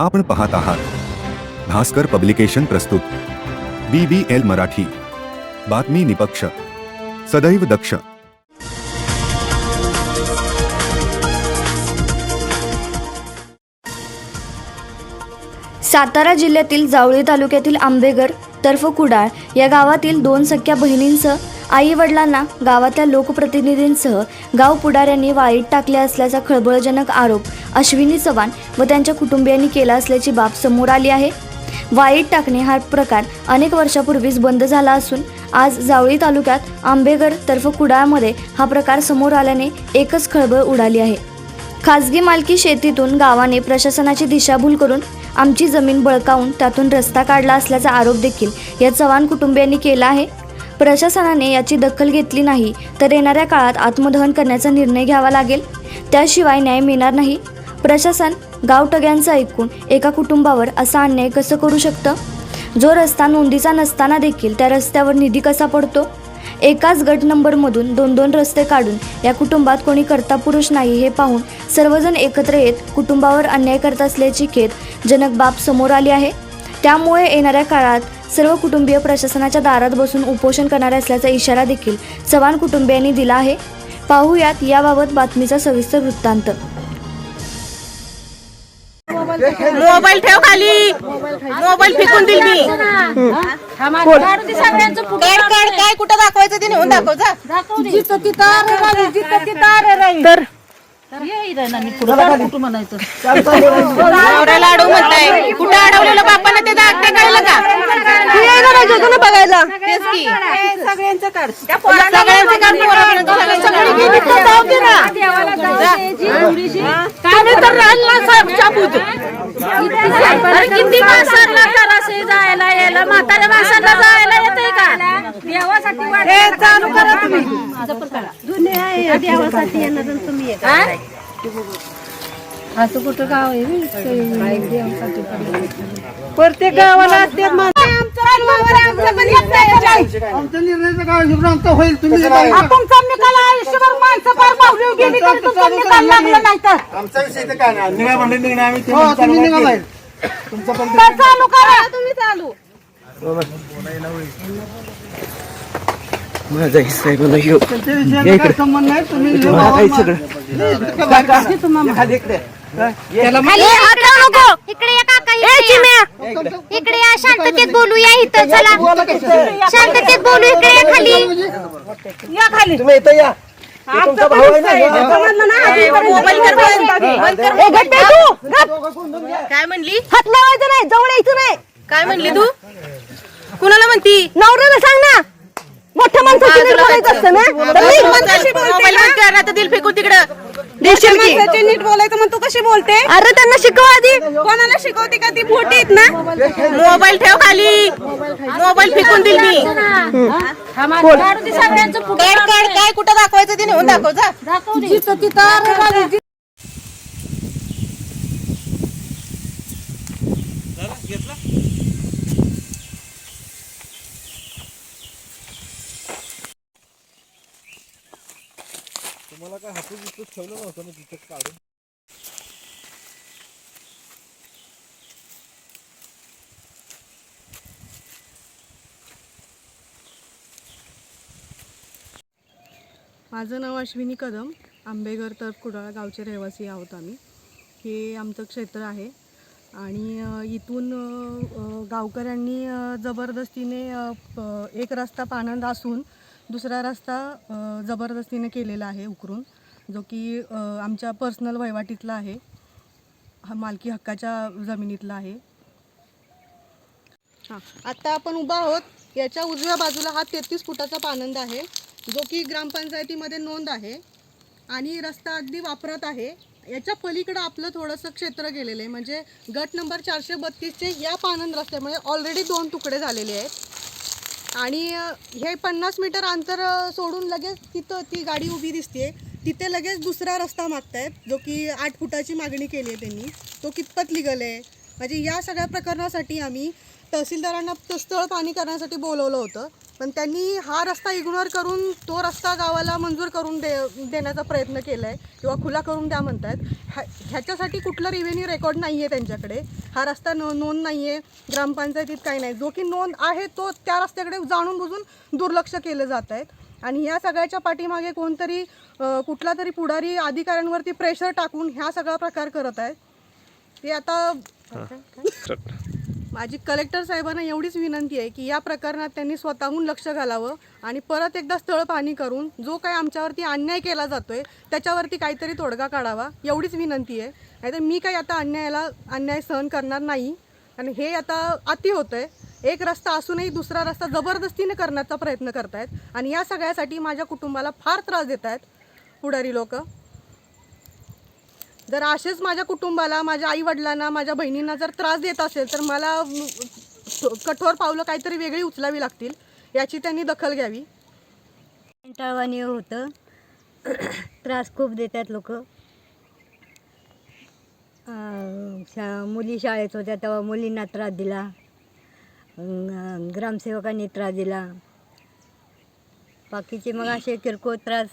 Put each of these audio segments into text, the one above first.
आपण पाहत आहात. भास्कर पब्लिकेशन प्रस्तुत. B B L Marathi. बातमी निपक्ष. सदैव दक्ष. सातारा जिल्ह्यातील जावळी तालुक्यातील आंबेगर तर्फ कुडाळ या गावातील दोन सख्या बहिणींचं आई वडिलांना गावातल्या लोकप्रतिनिधींसह गाव पुढाऱ्यांनी वाईट टाकले असल्याचा खळबळजनक आरोप अश्विनी चव्हाण व त्यांच्या कुटुंबियांनी केला असल्याची बाब समोर आली आहे. वाईट टाकणे हा प्रकार अनेक वर्षापूर्वीच बंद झाला असून आज जावळी तालुक्यात आंबेगड तर्फ कुडाळमध्ये हा प्रकार समोर आल्याने एकच खळबळ उडाली आहे. खाजगी मालकी शेतीतून गावाने प्रशासनाची दिशाभूल करून आमची जमीन बळकावून त्यातून रस्ता काढला असल्याचा आरोप देखील या चव्हाण कुटुंबियांनी केला आहे. प्रशासनाने याची दखल घेतली नाही तर येणाऱ्या काळात आत्मदहन करण्याचा निर्णय घ्यावा लागेल. त्याशिवाय न्याय मिळणार नाही. प्रशासन गावटग्यांचं ऐकून एका कुटुंबावर असा अन्याय कसं करू शकतं? जो रस्ता नोंदीचा नसताना देखील त्या रस्त्यावर निधी कसा पडतो? एकाच गट नंबरमधून दोन दोन रस्ते काढून या कुटुंबात कोणी करता पुरुष नाही हे पाहून सर्वजण एकत्र येत कुटुंबावर अन्याय करत असल्याची खेद जनक बाब समोर आली आहे. त्यामुळे येणाऱ्या काळात सर्व कुटुंबीय प्रशासनाच्या दारात बसून उपोषण करणार असल्याचा इशारा देखील चव्हाण कुटुंबियांनी दिला आहे. पाहूयात याबाबत बातमीचा सविस्तर वृत्तांत. मोबाईल ठेव खाली. मोबाईल फेकून दिल मी. काय कुठं दाखवायचं ते नेऊन दाखव जा. तर नवऱ्याला अडव म्हणताय. कुठं अडवलेलं बापानं ते दाग ते कळलं का? बघायला? तेच की. सगळ्यांचं काढ. सगळ्यांचं काढ पोरापर्यंत सगळ्यांचं काढ. जा. तुम्ही तर राहिला साहेब शाबूत. अरे किती माणसांना करासे जायला यायला? म्हाताऱ्या माणसांना जायला येते का? देवासाठी हे चालू करा तुम्ही. देवासाठी येणार तुम्ही असं कुठं गाव आहे प्रत्येक गावाला असते आमच्या निर्णयाचं काय घेऊन आमचं होईल. तुम्ही तुमचा निकाल आयुष्यभर माणसं पार पावली गेली तरी तुमचा निकाल लागला नाही तर. आमचा विषय तर काय नाही. निर्णय निर्णय आम्ही. ते तुम्ही निघालाय तुमचा पण तर चालू करा. तुम्ही चालू. त्यांच्या विषयाचा काय संबंध नाही तुम्ही इकडे या काका इकडे या. इकडे या शांततेत बोलूया इथं चला. शांततेत बोलू इकडे या खाली. या खाली. तुम्ही इथं या. आमचं पण आहे. समजलं ना? मोबाईल कर बंद. ए, गप्प आहे तू. गप्प. काय म्हणली? हात लावायचं नाही जवळ यायचं नाही. काय म्हणली तू? कुणाला म्हणती? नवऱ्याला सांग ना. मोठ्या माणसाची नीट बोलायचं असतं ना? तर नीट माणसाशी बोलते ना. आता दिल फेकून तिकडं. देशील की? नीट बोलायचं मग तू कशी बोलते? अरे त्यांना शिकव आधी. कोणाला शिकवते का? ती मोठी आहेत ना? मोबाईल ठेव खाली. मोबाईल फेकून दिल मी. सगळ्यांचं काढ काय कुठं दाखवायचं ते नेऊन दाखव जा. माझं नाव अश्विनी कदम. आंबेघर तर कुडाळा गावचे रहिवासी आहोत आम्ही. हे आमचं क्षेत्र आहे. आणि इथून गावकऱ्यांनी जबरदस्तीने एक रस्ता पाणंद असून दुसरा रस्ता जबरदस्तीने केलेला आहे उकरून. जो की आमच्या पर्सनल वहिवाटीतला आहे. हा मालकी हक्काच्या जमिनीतला आहे. हां आत्ता आपण उभा आहोत. याच्या उजव्या बाजूला हा तेहतीस फुटाचा पानंद आहे जो की ग्रामपंचायतीमध्ये नोंद आहे आणि रस्ता अगदी वापरत आहे. याच्या पलीकडं आपलं थोडंसं क्षेत्र गेलेलं आहे म्हणजे गट नंबर चारशे बत्तीसचे या पानंद रस्त्यामुळे ऑलरेडी दोन तुकडे झालेले आहेत. आणि हे पन्नास मीटर अंतर सोडून लगेच तिथं ती गाडी उभी दिसते तिथे लगेच दुसरा रस्ता मागतायत जो की आठ फुटाची मागणी केली आहे त्यांनी. तो कितपत लिगल आहे? म्हणजे या सगळ्या प्रकरणासाठी आम्ही तहसीलदारांना त- स्थळ पाणी करण्यासाठी बोलवलं होतं. पण त्यांनी हा रस्ता इग्नोर करून तो रस्ता गावाला मंजूर करून दे देण्याचा प्रयत्न केला आहे किंवा खुला करून द्या म्हणत आहेत ह्या ह्याच्यासाठी कुठलं रिव्हेन्यू रेकॉर्ड नाही आहे त्यांच्याकडे. हा रस्ता नो नोंद नाही आहे ग्रामपंचायतीत काही नाही. जो की नोंद आहे तो त्या रस्त्याकडे जाणून बुजून दुर्लक्ष केलं जात आहेत आणि ह्या सगळ्याच्या पाठीमागे कोणतरी कुठला तरी पुढारी अधिकाऱ्यांवरती प्रेशर टाकून ह्या सगळा प्रकार करत आहे. ते आता माझी कलेक्टर साहेबांना एवढीच विनंती आहे की या प्रकरणात त्यांनी स्वतःहून लक्ष घालावं आणि परत एकदा स्थळ पाहणी करून जो काही आमच्यावरती अन्याय केला जातोय त्याच्यावरती काहीतरी तोडगा काढावा एवढीच विनंती आहे. नाहीतर मी काही आता अन्यायाला अन्याय सहन करणार नाही. आणि हे आता अति होतंय एक रस्ता असूनही दुसरा रस्ता जबरदस्तीने करण्याचा प्रयत्न करतायत. आणि या सगळ्यासाठी माझ्या कुटुंबाला फार त्रास देत आहेत पुढारी लोक. जर असेच माझ्या कुटुंबाला माझ्या आईवडिलांना माझ्या बहिणींना जर त्रास देत असेल तर मला कठोर पावलं काहीतरी वेगळी उचलावी लागतील याची त्यांनी दखल घ्यावी. कंटाळवाणी होतं. त्रास खूप देतात लोक. शा मुली शाळेत होत्या तेव्हा मुलींना त्रास दिला. ग्रामसेवकांनी त्रास दिला बाकीचे मग असे किरकोळ त्रास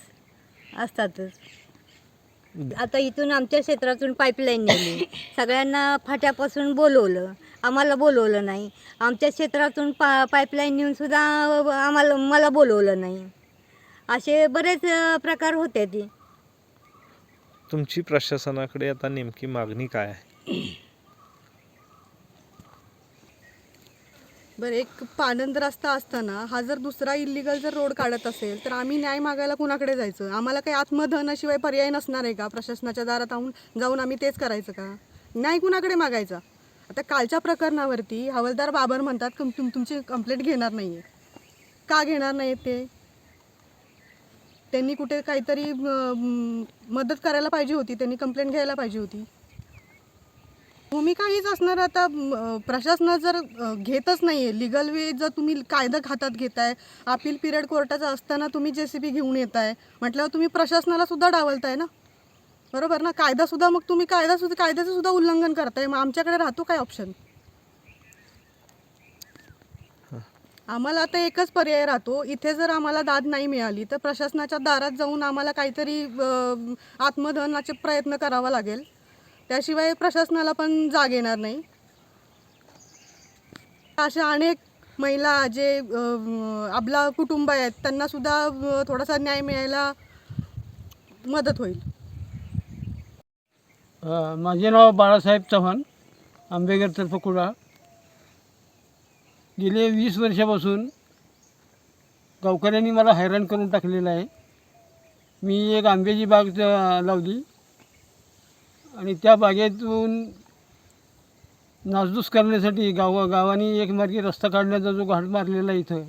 असतातच. आता इथून आमच्या क्षेत्रातून पाईपलाईन नेली. सगळ्यांना फाट्यापासून बोलवलं. आम्हाला बोलवलं नाही. आमच्या क्षेत्रातून पा पाईपलाईन नेऊन सुद्धा आम्हाला मला बोलवलं नाही. असे बरेच प्रकार होते ती. तुमची प्रशासनाकडे आता नेमकी मागणी काय आहे? बरं एक पानंद रस्ता असताना हा जर दुसरा इलिगल जर रोड काढत असेल तर आम्ही न्याय मागायला कुणाकडे जायचं? आम्हाला काही आत्मधनाशिवाय पर्याय नसणार आहे का? प्रशासनाच्या दारात आहून जाऊन आम्ही तेच करायचं का? न्याय कुणाकडे मागायचा? आता कालच्या प्रकरणावरती हवालदार बाबर म्हणतात तुम तुम- तुमची कंप्लेंट घेणार नाही आहे का घेणार नाही ते? त्यांनी कुठे काहीतरी मदत करायला पाहिजे होती त्यांनी कंप्लेंट घ्यायला पाहिजे होती. भूमिका हीच असणार आता प्रशासन जर घेतच नाही आहे लिगल वे जर तुम्ही कायदा हातात घेताय अपील पिरियड कोर्टाचा असताना तुम्ही जे सी बी घेऊन येताय म्हटल्यावर तुम्ही प्रशासनाला सुद्धा डावलताय ना? बरोबर ना? कायदा सुद्धा मग तुम्ही कायदा सुद्धा कायद्याचं सुद्धा उल्लंघन करताय. मग आमच्याकडे राहतो काय ऑप्शन आम्हाला आता एकच पर्याय राहतो. इथे जर आम्हाला दाद नाही मिळाली तर प्रशासनाच्या दारात जाऊन आम्हाला काहीतरी आत्मदहनाचे प्रयत्न करावा लागेल. त्याशिवाय प्रशासनाला पण जाग येणार नाही. अशा अनेक महिला जे आपला कुटुंब आहेत त्यांनासुद्धा थोडासा न्याय मिळायला मदत होईल. माझे नाव बाळासाहेब चव्हाण आंबेगर तर्फ कुडाळ गेले वीस वर्षापासून गावकऱ्यांनी मला हैराण करून टाकलेलं आहे. मी एक आंब्याची बाग लावली. आणि त्या बागेतून नासधूस करण्यासाठी गाव गावाने एक मार्गी रस्ता काढण्याचा जो घाट मारलेला आहे इथं.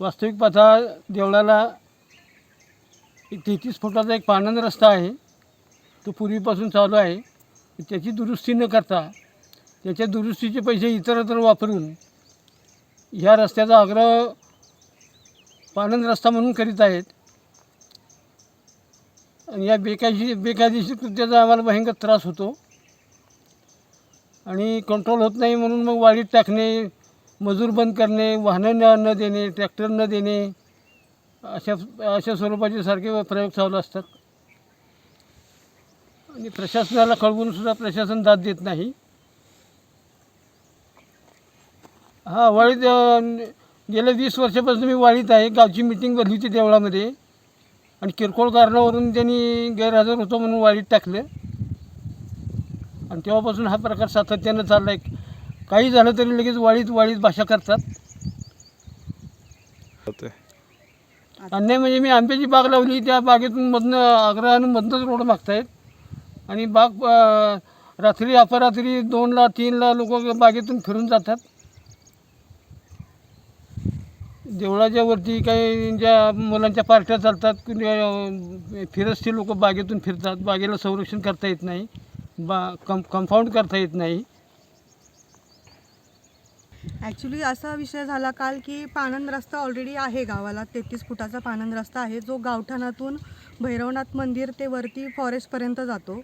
वास्तविक पाहता देवळाला एक तेहतीस फुटाचा एक पानंद रस्ता आहे. तो पूर्वीपासून चालू आहे. त्याची दुरुस्ती न करता त्याच्या दुरुस्तीचे पैसे इतरत्र वापरून ह्या रस्त्याचा आग्रह पानंद रस्ता म्हणून करीत आहेत. आणि या बेकायशी बेकायदेशीर कृत्याचा आम्हाला भयंकर त्रास होतो. आणि कंट्रोल होत नाही म्हणून मग वाढीत टाकणे मजूर बंद करणे वाहनं न न देणे ट्रॅक्टर न देणे अशा अशा स्वरूपाचे सारखे प्रयोग चालू असतात. आणि प्रशासनाला कळवून सुद्धा प्रशासन दाद देत नाही. हा वाळीत गेल्या वीस वर्षापासून मी वाळीत आहे. गावची मिटिंग भरली होती देवळामध्ये. आणि किरकोळ कारणावरून त्यांनी गैरहजर होतो म्हणून वाळीत टाकलं. आणि तेव्हापासून हा प्रकार सातत्यानं चालला आहे काही झालं तरी लगेच वाळीत वाळीत भाषा करतात. होते. अन्याय म्हणजे मी आंब्याची बाग लावली त्या बागेतून मधनं आग्रहानं मधनंच रोड मागतायत. आणि बाग रात्री अपरात्री दोनला तीनला लोक बागेतून फिरून जातात. देवळाच्या वरती काही ज्या मुलांच्या पार्ट्या चालतात कुणी फिरस्ती लोक बागेतून फिरतात बागेला संरक्षण करता येत नाही बा कम कंपाऊंड करता येत नाही. ॲक्च्युली असा विषय झाला काल की पानंद रस्ता ऑलरेडी आहे गावाला तेहतीस फुटाचा पानंद रस्ता आहे जो गावठाणातून भैरवनाथ मंदिर ते वरती फॉरेस्टपर्यंत जातो.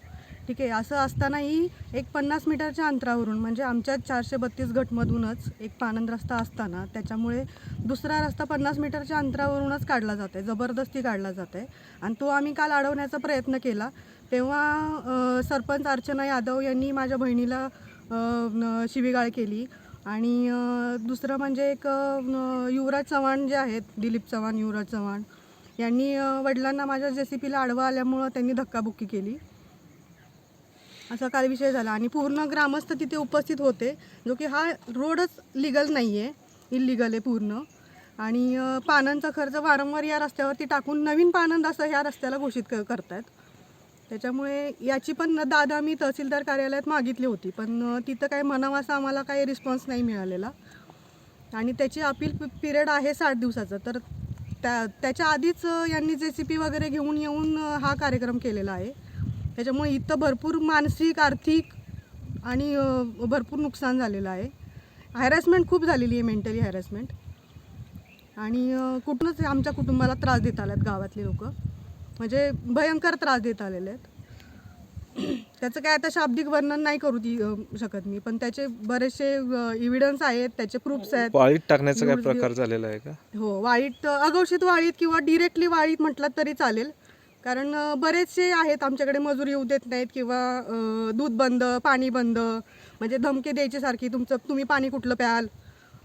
ठीक आहे असं असतानाही एक पन्नास मीटरच्या अंतरावरून म्हणजे आमच्या चारशे बत्तीस गटमधूनच एक पानंद रस्ता असताना त्याच्यामुळे दुसरा रस्ता पन्नास मीटरच्या अंतरावरूनच काढला जात आहे जबरदस्ती काढला जात आहे आणि तो आम्ही काल अडवण्याचा प्रयत्न केला. तेव्हा सरपंच अर्चना यादव यांनी माझ्या बहिणीला शिवीगाळ केली. आणि दुसरं म्हणजे एक युवराज चव्हाण जे आहेत दिलीप चव्हाण युवराज चव्हाण यांनी वडिलांना माझ्या जे सी पीला आडवा आल्यामुळं त्यांनी धक्काबुक्की केली. असा काल विषय झाला. आणि पूर्ण ग्रामस्थ तिथे उपस्थित होते जो की हा रोडच लिगल नाही आहे इलिगल आहे पूर्ण. आणि पानांचा खर्च वारंवार या रस्त्यावरती टाकून नवीन पानंद असं ह्या रस्त्याला घोषित क करतायत. त्याच्यामुळे याची पण दादा मी तहसीलदार कार्यालयात मागितली होती पण तिथं काय म्हणावं असा आम्हाला काही रिस्पॉन्स नाही मिळालेला. आणि त्याची अपील पिरियड आहे साठ दिवसाचं. तर त्या त्याच्या आधीच यांनी जे सी पी वगैरे घेऊन येऊन हा कार्यक्रम केलेला आहे. त्याच्यामुळे इथं भरपूर मानसिक आर्थिक आणि भरपूर नुकसान झालेलं आहे. हॅरॅसमेंट खूप झालेली आहे मेंटली हॅरॅसमेंट आणि कुठूनच आमच्या कुटुंबाला त्रास देत आल्यात गावातले लोक. म्हणजे भयंकर त्रास देत आलेले आहेत. त्याचं काय आता शाब्दिक वर्णन नाही करू ती शकत मी. पण त्याचे बरेचसे इव्हिडन्स आहेत त्याचे प्रूफ्स आहेत. वाळीत टाकण्याचा काय प्रकार झालेला आहे का? हो वाळीत अघोषित वाळीत किंवा डिरेक्टली वाळीत म्हटलं तरी चालेल. कारण बरेचसे आहेत आमच्याकडे मजूर येऊ देत नाहीत किंवा दूध बंद पाणी बंद म्हणजे धमकी द्यायची सारखी तुमचं तुम्ही पाणी कुठलं प्याल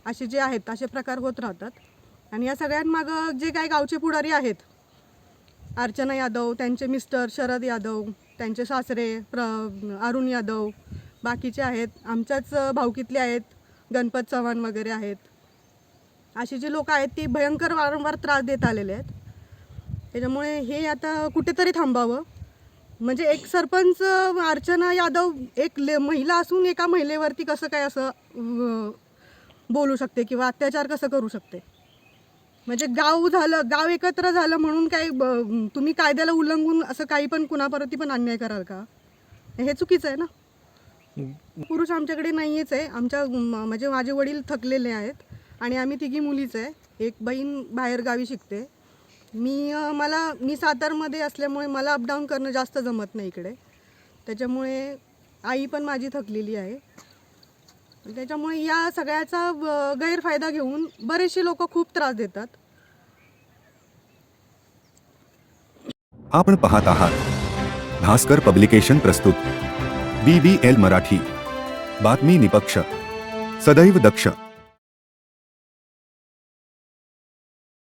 असे जे आहेत असे प्रकार होत राहतात. आणि या सगळ्यांमागं जे काही गावचे पुढारी आहेत अर्चना यादव त्यांचे मिस्टर शरद यादव त्यांचे सासरे प्र अरुण यादव बाकीचे आहेत आमच्याच भावकीतले आहेत गणपत चव्हाण वगैरे आहेत. अशी जी लोक आहेत ती भयंकर वारंवार त्रास देत आलेले आहेत. त्याच्यामुळे हे आता कुठेतरी थांबावं. म्हणजे एक सरपंच अर्चना यादव एक ले महिला असून एका महिलेवरती कसं काय असं बोलू शकते किंवा अत्याचार कसं करू शकते? म्हणजे गाव झालं गाव एकत्र झालं म्हणून काय ब- तुम्ही कायद्याला उल्लंघून असं काही पण कुणापरती पण अन्याय कराल का? हे चुकीचं आहे ना? पुरुष आमच्याकडे नाहीच आहे. आमच्या म- म्हणजे माझे वडील थकलेले आहेत आणि आम्ही तिघी मुलीच आहे. एक बहीण बाहेर गावी शिकते. मी मला मी सातारमध्ये असल्यामुळे मला अपडाऊन करणं जास्त जमत नाही इकडे. त्याच्यामुळे आई पण माझी थकलेली आहे. त्याच्यामुळे या सगळ्याचा गैरफायदा घेऊन बरेचसे लोक खूप त्रास देतात. आपण पाहत आहात भास्कर पब्लिकेशन प्रस्तुत. B B L Marathi. बातमी निपक्ष. सदैव दक्ष.